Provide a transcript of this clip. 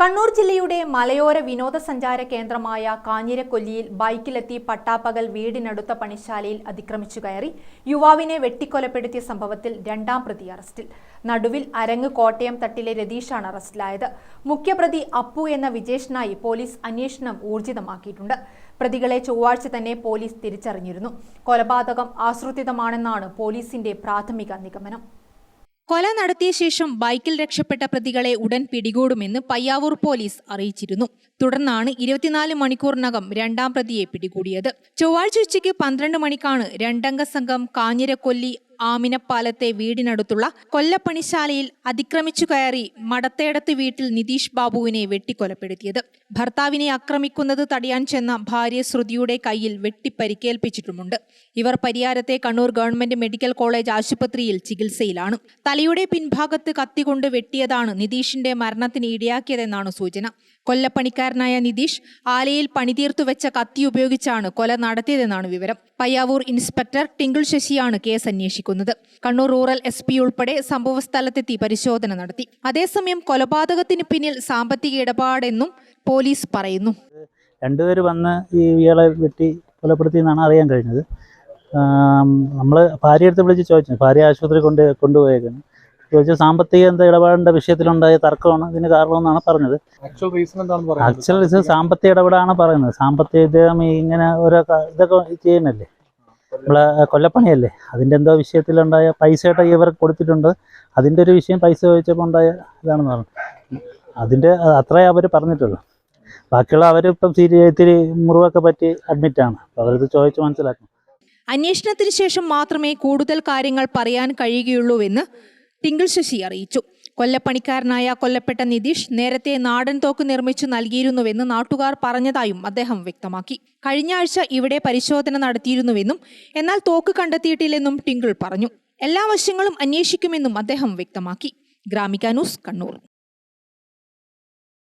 കണ്ണൂർ ജില്ലയുടെ മലയോര വിനോദസഞ്ചാര കേന്ദ്രമായ കാഞ്ഞിരക്കൊല്ലിയിൽ ബൈക്കിലെത്തി പട്ടാപ്പകൽ വീടിനടുത്ത പണിശാലയിൽ അതിക്രമിച്ചു കയറി യുവാവിനെ വെട്ടിക്കൊലപ്പെടുത്തിയ സംഭവത്തിൽ രണ്ടാം പ്രതി അറസ്റ്റിൽ. നടുവിൽ അരങ്ങ് കോട്ടയം തട്ടിലെ രതീഷാണ് അറസ്റ്റിലായത്. മുഖ്യപ്രതി അപ്പു എന്ന വിജേഷിനായി പോലീസ് അന്വേഷണം ഊർജിതമാക്കിയിട്ടുണ്ട്. പ്രതികളെ ചൊവ്വാഴ്ച തന്നെ പോലീസ് തിരിച്ചറിഞ്ഞിരുന്നു. കൊലപാതകം ആസൂത്രിതമാണെന്നാണ് പോലീസിന്റെ പ്രാഥമിക നിഗമനം. കൊല നടത്തിയ ശേഷം ബൈക്കിൽ രക്ഷപ്പെട്ട പ്രതികളെ ഉടൻ പിടികൂടുമെന്ന് പയ്യാവൂർ പോലീസ് അറിയിച്ചിരുന്നു. തുടർന്നാണ് ഇരുപത്തിനാല് മണിക്കൂറിനകം രണ്ടാം പ്രതിയെ പിടികൂടിയത്. ചൊവ്വാഴ്ച ഉച്ചയ്ക്ക് പന്ത്രണ്ട് മണിക്കാണ് രണ്ടംഗ സംഘം കാഞ്ഞിരക്കൊല്ലി ആമിനപ്പാലത്തെ വീടിനടുത്തുള്ള കൊല്ലപ്പണിശാലയിൽ അതിക്രമിച്ചു കയറി മടത്തേടത്ത് വീട്ടിൽ നിതീഷ് ബാബുവിനെ വെട്ടിക്കൊലപ്പെടുത്തിയത്. ഭർത്താവിനെ ആക്രമിക്കുന്നത് തടയാൻ ചെന്ന ഭാര്യ ശ്രുതിയുടെ കയ്യിൽ വെട്ടിപ്പരിക്കേൽപ്പിച്ചിട്ടുമുണ്ട്. ഇവർ പരിയാരത്തെ കണ്ണൂർ ഗവൺമെന്റ് മെഡിക്കൽ കോളേജ് ആശുപത്രിയിൽ ചികിത്സയിലാണ്. തലയുടെ പിൻഭാഗത്ത് കത്തികൊണ്ട് വെട്ടിയതാണ് നിതീഷിന്റെ മരണത്തിന് ഇടയാക്കിയതെന്നാണ് സൂചന. കൊല്ലപ്പണിക്കാരനായ നിതീഷ് ആലയിൽ പണിതീർത്തു വെച്ച കത്തി ഉപയോഗിച്ചാണ് കൊല നടത്തിയതെന്നാണ് വിവരം. പയ്യാവൂർ ഇൻസ്പെക്ടർ ടിങ്കിൾ ശശിയാണ് കേസ് അന്വേഷിക്കുന്നത്. കണ്ണൂർ റൂറൽ എസ് പി ഉൾപ്പെടെ സംഭവസ്ഥലത്തെത്തി പരിശോധന നടത്തി. അതേസമയം കൊലപാതകത്തിന് പിന്നിൽ സാമ്പത്തിക ഇടപാടെന്നും പോലീസ് പറയുന്നു. രണ്ടുപേർ വന്ന് ഈ ഇയാളെ വെട്ടി കൊലപ്പെടുത്തി എന്നാണ് അറിയാൻ കഴിഞ്ഞത്. നമ്മൾ ഭാര്യ എടുത്ത് വിളിച്ച് ചോദിച്ചു. ഭാര്യ ആശുപത്രി കൊണ്ട് കൊണ്ടുപോയേക്കാണ് ചോദിച്ചു സാമ്പത്തിക എന്താ ഇടപാടിന്റെ വിഷയത്തിലുണ്ടായ തർക്കമാണ് ഇതിന് കാരണമെന്നാണ് പറഞ്ഞത്. ആക്ച്വൽ റീസൺ എന്താണെന്ന് പറയുന്നത്? ആക്ച്വൽ റീസൺ സാമ്പത്തിക ഇടപാടാണ് പറയുന്നത്. സാമ്പത്തിക ഇദ്ദേഹം ഈ ഇങ്ങനെ ഓരോ ഇതൊക്കെ ചെയ്യുന്നല്ലേ നമ്മളെ കൊല്ലപ്പണിയല്ലേ? അതിന്റെ എന്തോ വിഷയത്തിലുണ്ടായ പൈസയുടെ ഇവർ കൊടുത്തിട്ടുണ്ട്. അതിന്റെ ഒരു വിഷയം പൈസ ചോദിച്ചപ്പോൾ ഉണ്ടായ ഇതാണെന്ന് പറഞ്ഞു. അതിന്റെ അത്രേ അവർ പറഞ്ഞിട്ടുള്ളൂ. ബാക്കിയുള്ള അവരിപ്പം ഇത്തിരി മുറിവൊക്കെ പറ്റി അഡ്മിറ്റാണ് അപ്പോൾ അവരത് ചോദിച്ച് മനസ്സിലാക്കണം. അന്വേഷണത്തിന് ശേഷം മാത്രമേ കൂടുതൽ കാര്യങ്ങൾ പറയാൻ കഴിയുകയുള്ളൂവെന്ന് ടിങ്കിൾ ശശി അറിയിച്ചു. കൊല്ലപ്പണിക്കാരനായ കൊല്ലപ്പെട്ട നിതീഷ് നേരത്തെ നാടൻ തോക്ക് നിർമ്മിച്ചു നൽകിയിരുന്നുവെന്ന് നാട്ടുകാർ പറഞ്ഞതായും അദ്ദേഹം വ്യക്തമാക്കി. കഴിഞ്ഞ ആഴ്ച ഇവിടെ പരിശോധന നടത്തിയിരുന്നുവെന്നും എന്നാൽ തോക്ക് കണ്ടെത്തിയിട്ടില്ലെന്നും ടിങ്കിൾ പറഞ്ഞു. എല്ലാ വശങ്ങളും അന്വേഷിക്കുമെന്നും അദ്ദേഹം വ്യക്തമാക്കി. ഗ്രാമിക ന്യൂസ് കണ്ണൂർ.